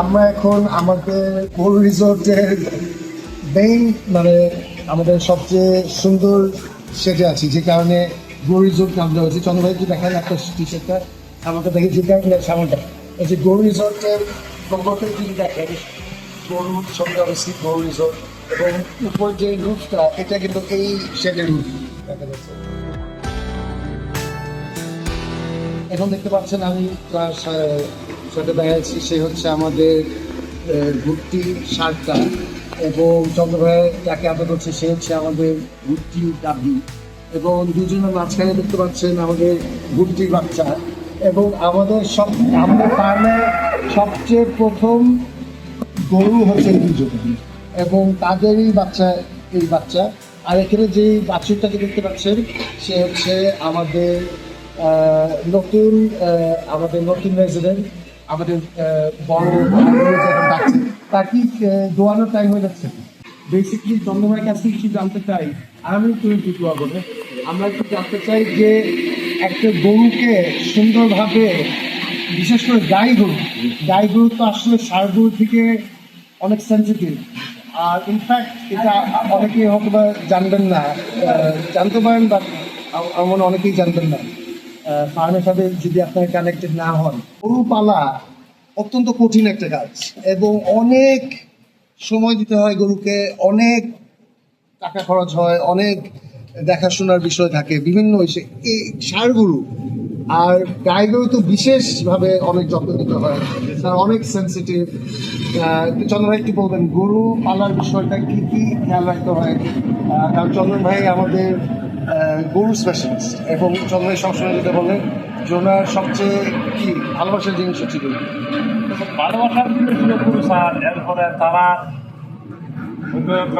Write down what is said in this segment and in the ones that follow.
আমরা এখন আমাদের কোল রিসোর্টের মেইন মানে আমাদের সবচেয়ে সুন্দর সেটে আছি, যে কারণে গো রিসোর্ট নাম দেওয়া হয়েছে চন্দ্রভাই কি দেখান একটা টি। শার্টটা আমাকে দেখে যে কারণে সামনটা। এই যে গো রিসোর্টের প্রবর্তন যদি দেখেন গরুর ছবি অবশ্যই গো রিসোর্ট এবং উপর যে রুফটা, এটা কিন্তু এই শেডের রুফ দেখা যাচ্ছে। এখন দেখতে পাচ্ছেন আমি সাথে দেখা সে হচ্ছে আমাদের ভুট্টি শার্টটা এবং চন্দ্রভাই যাকে আদর করছে, সে হচ্ছে আমাদের ভুট্টি দাবি এবং দুজনের মাঝখানে দেখতে পাচ্ছেন আমাদের ভুট্টির বাচ্চা এবং আমাদের সব, আমাদের ফার্মে সবচেয়ে প্রথম গরু হচ্ছে দুজন এবং তাদেরই বাচ্চা, এই বাচ্চা। আর এখানে যে বাছুরটাকে দেখতে পাচ্ছেন, সে হচ্ছে আমাদের নতুন আমাদের নতুন রেজিডেন্ট আমাদের বড় ডাকছে, তার কি দোয়ানোর টাইম হয়ে যাচ্ছে। বেসিকলি চন্দ্রমার কাছে কিছু জানতে চাই। আমি তুমি কি দোয়া আমরা একটু জানতে চাই যে একটা গরুকে সুন্দরভাবে, বিশেষ করে গাই গরু গাই গরু তো আসলে ষাঁড় গরু থেকে অনেক সেন্সিটিভ আর ইনফ্যাক্ট এটা অনেকে হয়তো বা জানবেন না। জানতে পারেন বা আমার অনেকেই জানবেন না। ফার্মের সাথে যদি আপনার কানেক্টেড না হন গরু পালা অত্যন্ত কঠিন একটা কাজ এবং অনেক সময় দিতে হয় গরুকে, অনেক টাকা খরচ হয়, অনেক দেখাশোনার বিষয় থাকে, বিভিন্ন ষাঁড় গরু আর গাই গরু তো বিশেষভাবে অনেক যত্ন নিতে হয়, তারা অনেক সেন্সিটিভ চন্দ্র ভাই কি বলবেন গরু পালার বিষয়টা কি কি খেয়াল রাখতে হয়? কারণ চন্দ্র ভাই আমাদের গরু স্পেশালিস্ট এবং চন্দ্র ভাই সবসময় যেটা বলেন যে ওনার সবচেয়ে কি ভালোবাসার জিনিস হচ্ছে গরু? ভালোবাসার জিনিস ছিল পুরুষার এরপরে তারা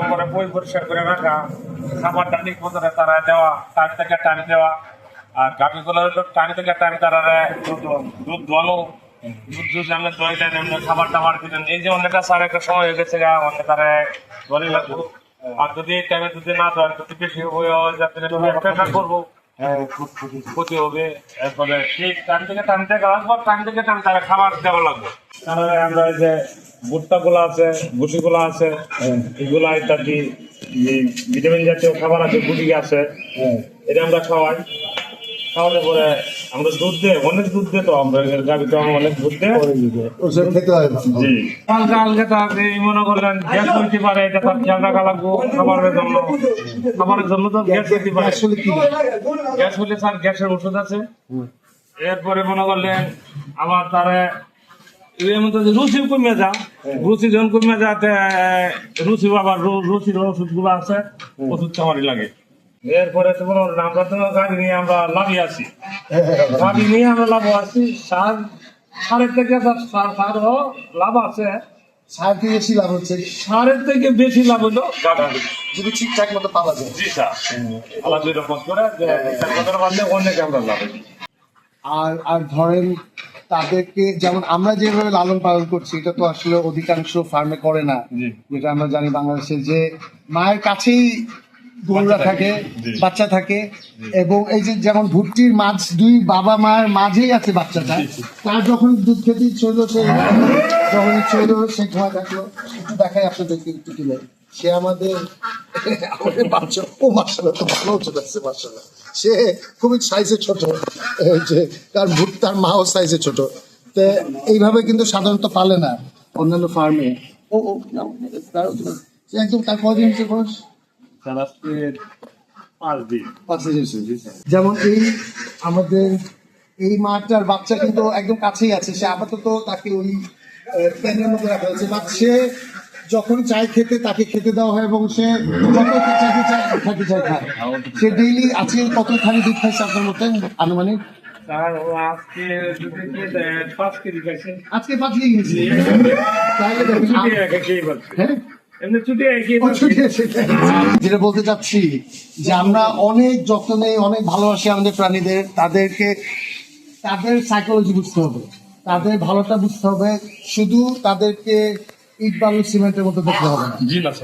করে বই পরিষ্কার করে রাখা খাবার ঠিক মতো তারা দেওয়া টাইম থেকে টাইম দেওয়া, আর গাভিগুলো হলো টাইম থেকে টাইম তারা দুধ দোয়ানো দুধ দুধ আমরা দই খাবার টাবার দিলেন এই যে অনেকটা স্যার একটা সময় হয়ে গেছে অনেক তারা দলি আর যদি টাইমে যদি না দেয় যদি বেশি হয়ে যাতে একটা করব। ক্ষতি হবে। এরপরে ঠিক টাইম থেকে টাইম থেকে আসব টাইম থেকে টাইম তারা খাবার দেওয়া লাগবে। তাহলে আমরা এই যে ভুট্টা গুলো আছে ভুসি গুলো আছে এগুলা ইত্যাদি ভিটামিন জাতীয় খাবার আছে গুটি আছে এটা আমরা খাওয়াই। খাওয়ানোর পরে আমরা দুধ দেয় অনেক দুধ দেয় তো আমরা গাড়ি তো অনেক দুধ দেয়। ওসব খেতে হয়। জি। হালকা হালকা তো আপনি মনে করলেন গ্যাস হইতে পারে এটা তার খেয়াল রাখা লাগবো খাবারের জন্য। খাবারের জন্য তো গ্যাস হইতে পারে। গ্যাস হলে স্যার গ্যাসের ওষুধ আছে। এরপরে মনে করলেন আবার তারে এর মধ্যে যে রুচি কমে যা রুচি যখন কমে যাতে রুচি আবার রুচির ওষুধগুলো আছে ওষুধ খামারি লাগে। এরপরে তো মনে আমরা তো গাড়ি নিয়ে আমরা লাভই আছি। গাড়ি নিয়ে আমরা লাভ আছি সার সারের থেকে সার সারও লাভ আছে। সার থেকে বেশি লাভ হচ্ছে। সারের থেকে বেশি লাভ হলো। গাড়ি যদি ঠিকঠাক মতো পাওয়া যায়। জি স্যার। আলাদা দুই রকম করে অনেক আমরা লাভ হই। আর আর ধরেন তাদেরকে যেমন আমরা যেভাবে লালন পালন করছি এটা তো আসলে অধিকাংশ ফার্মে করে না। জি। যেটা আমরা জানি বাংলাদেশে যে মায়ের কাছেই গরুরা থাকে। বাচ্চা থাকে এবং এই যে যেমন ভুট্টির মাছ দুই বাবা মায়ের মাঝেই আছে বাচ্চাটা তার যখন দুধ খেতে ইচ্ছে হলো সে যখন ইচ্ছে হলো সে ধোয়া থাকল একটু দেখাই আপনাদেরকে একটু তুলে। সে আমাদের আমাদের বাচ্চা ও মার্শাল্লাহ তো ভালো চলে আসছে মার্শাল্লাহ সে খুবই সাইজে ছোট যে তার ভুট তার মাও সাইজে ছোট। তো এইভাবে কিন্তু সাধারণত পালে না। অন্যান্য ফার্মে ও একদম তার কদিন হচ্ছে বয়স? যেমন এই আমাদের এই মাঠটার বাচ্চা কিন্তু একদম কাছেই আছে। সে আপাতত তাকে ওই প্যানের মধ্যে রাখা হয়েছে। বাট সে যখন চায় খেতে তাকে খেতে দেওয়া হয় এবং সে যত চাইতে চায় খাইতে চায় খায়। সে ডেইলি আজকে কত খালি দুধ খাইছে আপনার মতে আনুমানিক? আজকে পাঁচ কেজি গেছি তাহলে দেখুন, যেটা বলতে চাচ্ছি যে আমরা অনেক যত্ন নেই অনেক ভালোবাসি আমাদের প্রাণীদের। তাদেরকে তাদের সাইকোলজি বুঝতে হবে। তাদের ভালোটা বুঝতে হবে। শুধু তাদেরকে ইট বালু সিমেন্টের মতো দেখতে হবে না।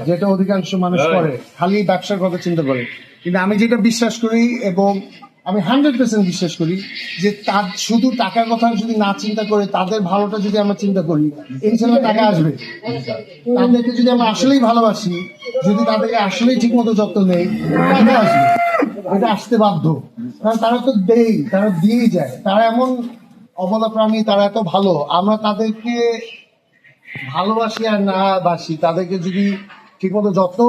যেটা অধিকাংশ মানুষ। করে খালি ব্যবসার কথা চিন্তা করে। কিন্তু আমি যেটা বিশ্বাস করি এবং আমি হান্ড্রেড পার্সেন্ট বিশ্বাস করি যে তার, শুধু টাকার কথা যদি না চিন্তা করে, তাদের ভালোটা যদি আমরা চিন্তা করি এই ইনশাল্লাহ টাকা আসবে। তাদেরকে যদি আমরা আসলেই ভালোবাসি, যদি তাদেরকে আসলেই ঠিক মতো যত্ন নেই টাকা আসবে। এটা আসতে বাধ্য। কারণ তারা তো দেই, তারা দিয়েই যায়। তারা এমন অবলা প্রাণী তারা এত ভালো। আমরা তাদেরকে ভালোবাসি আর না বাসি, তাদেরকে যদি ঠিকমতো যত্ন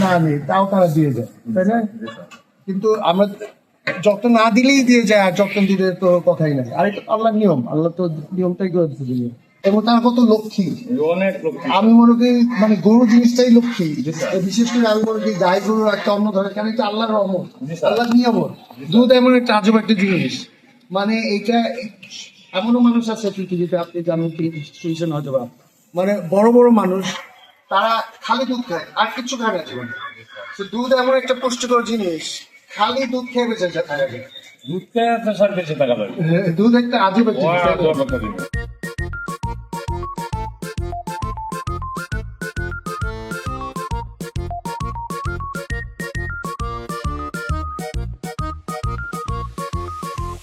না নেই, তাও তারা দিয়ে যায়। তাই না? কিন্তু আমরা যত্ন না দিলেই দিয়ে যায় আর যত্ন দিলে তো কথাই নাই। আর এটা তো আল্লাহর নিয়ম। আল্লাহ তো নিয়মটাই করে দিতে এবং তার কত লক্ষ্মী। আমি মনে করি মানে গরু জিনিসটাই লক্ষ্মী। বিশেষ করে আমি মনে করি গাই গরু একটা অন্য ধরে কারণ এটা আল্লাহর রহমত। আল্লাহর নিয়ামত দুধ এমন একটা আজব একটা জিনিস। মানে এটা এমনও মানুষ আছে পৃথিবীতে আপনি জানেন কি শুনছেন হয়তো বা মানে বড় বড় মানুষ তারা খালি দুধ খায় আর কিছু খায় না জীবনে। দুধ এমন একটা পুষ্টিকর জিনিস খালি দুধ খেয়ে বেঁচে তো সব বেশি টাকা লাগে দুধ একটা আজব একটা?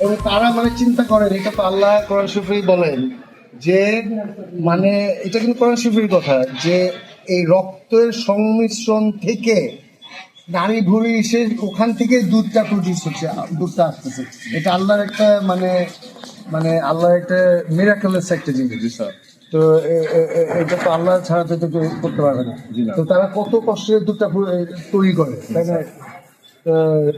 এবং তারা মানে চিন্তা করেন এটা তো আল্লাহ কোরআন শরীফেই বলেন যে মানে এটা কিন্তু কোরআন শরীফের কথা যে এই রক্তের সংমিশ্রণ থেকে নারী ভুঁড়ি এসে ওখান থেকে দুধটা প্রডিউস হচ্ছে দুধটা আসতেছে। এটা আল্লাহর একটা মানে মানে আল্লাহর একটা মিরাকলেস একটা জিনিস। তো এটা তো আল্লাহ ছাড়া তো কেউ করতে পারবে না। তো তারা কত কষ্টে দুধটা তৈরি করে তাই না?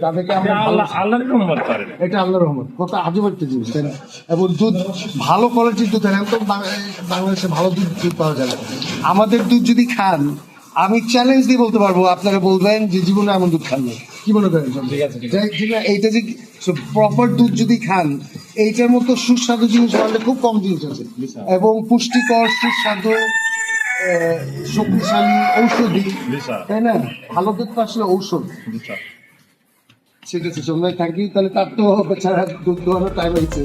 তাদেরকে আমরা আল্লাহ আল্লাহর রহমত করে। এটা আল্লাহ রহমত। কত আজব একটা জিনিস তাই না? এবং দুধ ভালো কোয়ালিটির দুধ হয় না তো বাংলাদেশে ভালো দুধ দুধ পাওয়া যায় না। আমাদের দুধ যদি খান আমি চ্যালেঞ্জ দিয়ে বলতে পারব আপনারা বলবেন যে জীবনে এমন দুধ খান। কি মনে করেন ঠিক আছে এইটা যে প্রপার দুধ যদি খান এইটার মতো সুস্বাদু জিনিস বানালে খুব কম জিনিস আছে। এবং পুষ্টিকর সুস্বাদু শক্তিশালী ঔষধি তাই না? ভালো দুধ তো আসলে ঔষধ। ঠিক আছে সোমনাথ থ্যাংক ইউ তাহলে তার তো বেচারা দুধ দোয়ানোর টাইম হয়েছে।